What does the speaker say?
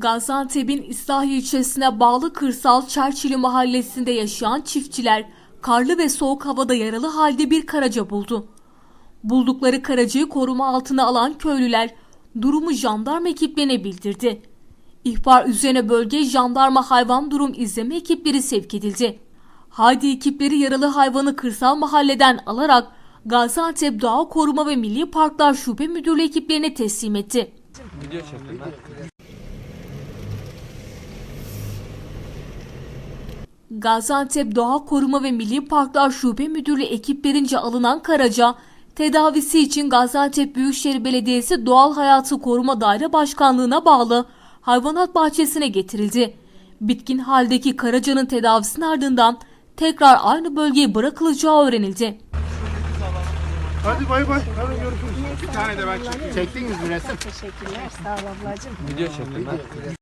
Gaziantep'in İslahiye ilçesine bağlı kırsal Çerçili mahallesinde yaşayan çiftçiler karlı ve soğuk havada yaralı halde bir karaca buldu. Buldukları karacayı koruma altına alan köylüler durumu jandarma ekiplerine bildirdi. İhbar üzerine bölge jandarma hayvan durum izleme ekipleri sevk edildi. Hadi ekipleri yaralı hayvanı kırsal mahalleden alarak Gaziantep Doğa Koruma ve Milli Parklar Şube Müdürlüğü ekiplerine teslim etti. Video. Gaziantep Doğa Koruma ve Milli Parklar Şube Müdürlüğü ekiplerince alınan Karaca, tedavisi için Gaziantep Büyükşehir Belediyesi Doğal Hayatı Koruma Daire Başkanlığı'na bağlı hayvanat bahçesine getirildi. Bitkin haldeki Karaca'nın tedavisinin ardından tekrar aynı bölgeye bırakılacağı öğrenildi. Hadi bay bay. Yarın görüşürüz. Bir tane de ben çekeyim. Çektiniz mi resim? Teşekkürler. Sağ ol ablacığım. Video çektim ben.